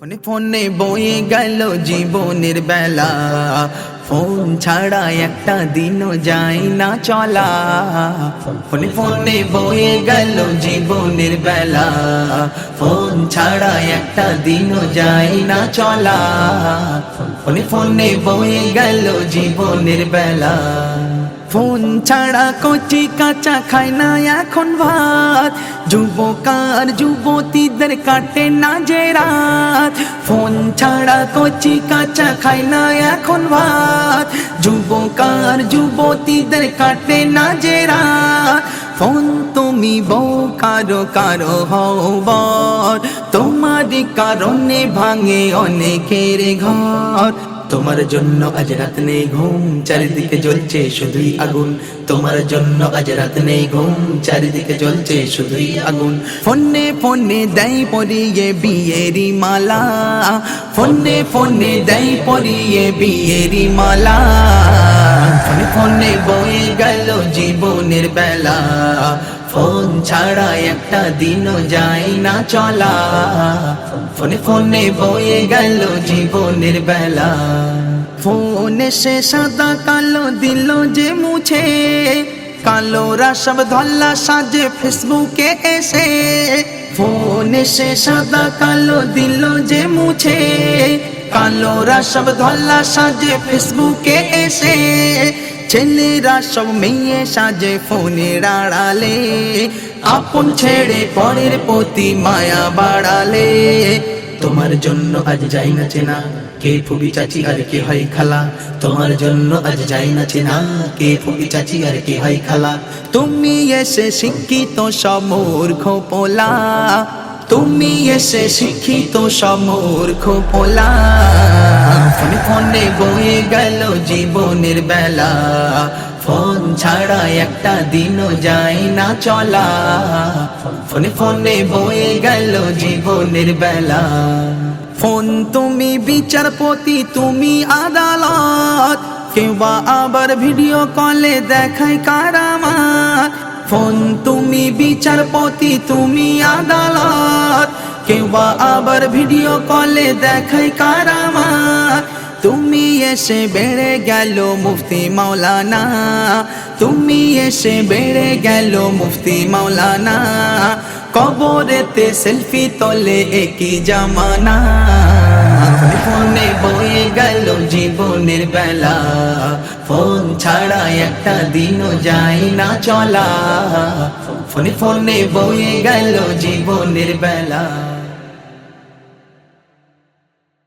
ফোনে ফোনে বয়ে গেল জীবনের বেলা ফোন ছাড়া একটা দিনও যায় না চলা ফোনে ফোনে বয়ে গেল জীবনের বেলা ফোন ছাড়া একটা দিনও যায় না চলা ফোনে ফোনে বয়ে গেল জীবনের বেলা ফোন ছাড়া কচি কাঁচা খায় না এখন ভাত। যুবকার যুবতীদের কাটে না যে রাত। ফোন ছাড়া কচি কাঁচা খায় না এখন ভাত। যুবকার যুবতীদের কাটে না যে রাত। ফোন তুমি বউ, কারও কারও হও বর। তোমারই কারণে ভাঙে অনেকের ঘর। তোমার জন্য আজ রাত নেই ঘুম, চারিদিকে জ্বলছে শুধুই আগুন। তোমার জন্য আজ রাত নেই ঘুম, চারিদিকে জ্বলছে শুধুই আগুন। ফোনে ফোনে দেয় পরিয়ে বিয়েরি মালা। ফোনে ফোনে দেয় পরিয়ে বিয়েরি মালা। ফোনে ফোনে বয়ে গেল জীবনের বেলা। ফোন ছাড়া একটা দিনও যাই না চলা। ফোনে ফোনে বয়ে গেল জীবনের বেলা। ফোনে সে সাদা কালো দিল যে মুছে। কালোরা সব ধল্লা সাজে ফেসবুকে এসে। ফোনে সে সাদা কালো দিল যে মুছে। কালোরা সব ধল্লা সাজে ফেসবুকে এসে। ছেলেরা সব মেয়ে সাজে ফোনের আড়ালে। আপন ছেড়ে পরের প্রতি মায়া বাড়ালে। তোমার জন্য আজ যাই না চেনা, কে ফুবি চাচি আর কে হয় খালা? তোমার জন্য আজ যাই না চেনা, কে ফুবি চাচি আর কে হয় খালা? তুমি এসে শিক্ষিত সমূর্খ পোলা। তুমি এসে শিক্ষিত সমূর্খ পোলা। ফোনে ফোনে বয়ে গেল জীবনের বেলা। ফোন ছাড়া একটা দিনও যায় না চলা। ফোনে ফোনে বয়ে গেল জীবনের বেলা। ফোন তুমি বিচারপতি, তুমি আদালত। কেউ বা আবার ভিডিও কলে দেখায় কারামা ফোন তুমি বিচারপতি, তুমি আদালত। বা আবার ভিডিও কলে দেখায় কারামা। তুমি এসে বেড়ে গেল মুফতি মাওলানা। তুমি এসে বেড়ে গেল মুফতি মাওলানা। কবরেতে সেলফি তোলে একই জামানা। ফোনে বয়ে গেল জীবনের বেলা। ফোন ছাড়া একটা দিনও যাই না চলা। ফোনে ফোনে বয়ে গেল জীবনের বেলা।